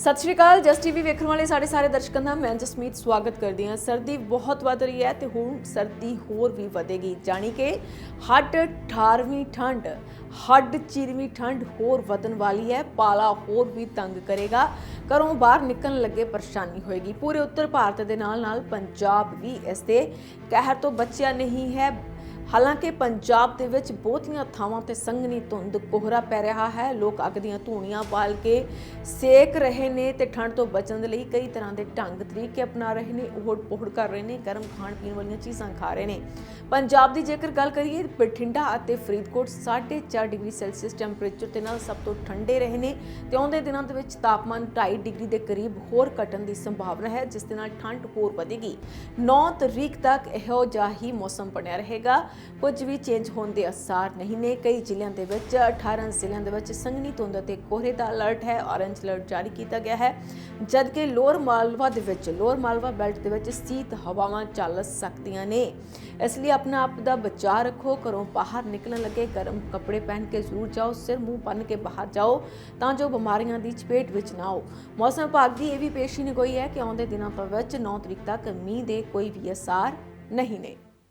ਸਤਿ ਸ਼੍ਰੀ ਅਕਾਲ, ਜਸ ਟੀਵੀ ਵੇਖਣ ਵਾਲੇ ਸਾਡੇ ਸਾਰੇ ਦਰਸ਼ਕਾਂ ਦਾ ਮੈਂ ਜਸਮੀਤ ਸਵਾਗਤ ਕਰਦੀ ਹਾਂ। ਸਰਦੀ ਬਹੁਤ ਵੱਧ ਰਹੀ ਹੈ ਤੇ ਹੁਣ ਸਰਦੀ ਹੋਰ ਵੀ ਵਧੇਗੀ। ਜਾਣੀ ਕਿ ਹੱਡ 18ਵੀਂ ਠੰਡ, ਹੱਡ ਚੀਰਵੀਂ ਠੰਡ ਹੋਰ ਵਧਣ ਵਾਲੀ ਹੈ। ਪਾਲਾ ਹੋਰ ਵੀ ਤੰਗ ਕਰੇਗਾ। ਘਰੋਂ ਬਾਹਰ ਨਿਕਲਣ ਲੱਗੇ ਪਰੇਸ਼ਾਨੀ ਹੋਏਗੀ। ਪੂਰੇ ਉੱਤਰ ਭਾਰਤ ਦੇ ਨਾਲ ਨਾਲ ਪੰਜਾਬ ਵੀ ਇਸ ਦੇ ਕਹਿਰ ਤੋਂ ਬਚਿਆ ਨਹੀਂ ਹੈ। ਹਾਲਾਂਕਿ ਪੰਜਾਬ ਦੇ ਵਿੱਚ ਬਹੁਤੀਆਂ ਥਾਵਾਂ ਤੇ ਸੰਘਣੀ ਧੁੰਦ ਕੋਹਰਾ ਪੈ ਰਿਹਾ ਹੈ। ਲੋਕ ਅੱਗ ਦੀਆਂ ਧੂਣੀਆਂ ਬਾਲ ਕੇ ਸੇਕ ਰਹੇ ਨੇ ਤੇ ਠੰਡ ਤੋਂ ਬਚਣ ਦੇ ਲਈ ਕਈ ਤਰ੍ਹਾਂ ਦੇ ਢੰਗ ਤਰੀਕੇ ਅਪਣਾ ਰਹੇ ਨੇ, ਉਹ ਪੋਹੜ ਕਰ ਰਹੇ ਨੇ, ਗਰਮ ਖਾਣ ਪੀਣ ਵਾਲੀਆਂ ਚੀਜ਼ਾਂ ਖਾ ਰਹੇ ਨੇ। ਪੰਜਾਬ ਦੀ ਜੇਕਰ ਗੱਲ ਕਰੀਏ, ਬਠਿੰਡਾ ਅਤੇ ਫਰੀਦਕੋਟ 4.5 ਡਿਗਰੀ ਸੈਲਸੀਅਸ ਟੈਂਪਰੇਚਰ ਦੇ ਨਾਲ ਸਭ ਤੋਂ ਠੰਡੇ ਰਹੇ ਨੇ ਤੇ ਆਉਂਦੇ ਦਿਨਾਂ ਦੇ ਵਿੱਚ ਤਾਪਮਾਨ 2.5 ਡਿਗਰੀ ਦੇ ਕਰੀਬ ਹੋਰ ਘਟਣ ਦੀ ਸੰਭਾਵਨਾ ਹੈ, ਜਿਸ ਦੇ ਨਾਲ ਠੰਡ ਹੋਰ ਵਧੇਗੀ। 9 ਤਰੀਕ ਤੱਕ ਇਹੋ ਜਿਹਾ ਹੀ ਮੌਸਮ ਬਣਿਆ ਰਹੇਗਾ। ਕੁਝ ਵੀ ਚੇਂਜ ਹੋਣ ਦੇ ਅਸਾਰ ਨਹੀਂ ਨੇ। ਕਈ ਜ਼ਿਲ੍ਹਿਆਂ ਦੇ ਵਿੱਚ 18 ਜ਼ਿਲ੍ਹਿਆਂ ਦੇ ਵਿੱਚ ਸੰਘਣੀ ਧੁੰਦ ਅਤੇ ਕੋਹਰੇ ਦਾ ਅਲਰਟ ਹੈ। ਔਰੇਂਜ ਅਲਰਟ ਜਾਰੀ ਕੀਤਾ ਗਿਆ ਹੈ। ਜਦਕਿ ਲੋਅਰ ਮਾਲਵਾ ਦੇ ਵਿੱਚ, ਲੋਅਰ ਮਾਲਵਾ ਬੈਲਟ ਦੇ ਵਿੱਚ ਸੀਤ ਹਵਾਵਾਂ ਚੱਲ ਸਕਦੀਆਂ ਨੇ। ਇਸ ਲਈ ਆਪਣਾ ਆਪ ਦਾ ਬਚਾਅ ਰੱਖੋ। ਘਰੋਂ ਬਾਹਰ ਨਿਕਲਣ ਲੱਗੇ ਗਰਮ ਕੱਪੜੇ ਪਹਿਨ ਕੇ ਜ਼ਰੂਰ ਜਾਓ। ਸਿਰ, ਮੂੰਹ ਬੰਨ ਕੇ ਬਾਹਰ ਜਾਓ ਤਾਂ ਜੋ ਬਿਮਾਰੀਆਂ ਦੀ ਚਪੇਟ ਵਿੱਚ ਨਾ ਆਓ। ਮੌਸਮ ਵਿਭਾਗ ਦੀ ਇਹ ਵੀ ਪੇਸ਼ੀ ਪੇਸ਼ੀਨਗੋਈ ਹੈ ਕਿ ਆਉਂਦੇ ਦਿਨਾਂ ਵਿੱਚ 9 ਤਰੀਕ ਤੱਕ ਮੀਂਹ ਦੇ ਕੋਈ ਵੀ ਅਸਾਰ ਨਹੀਂ ਨੇ।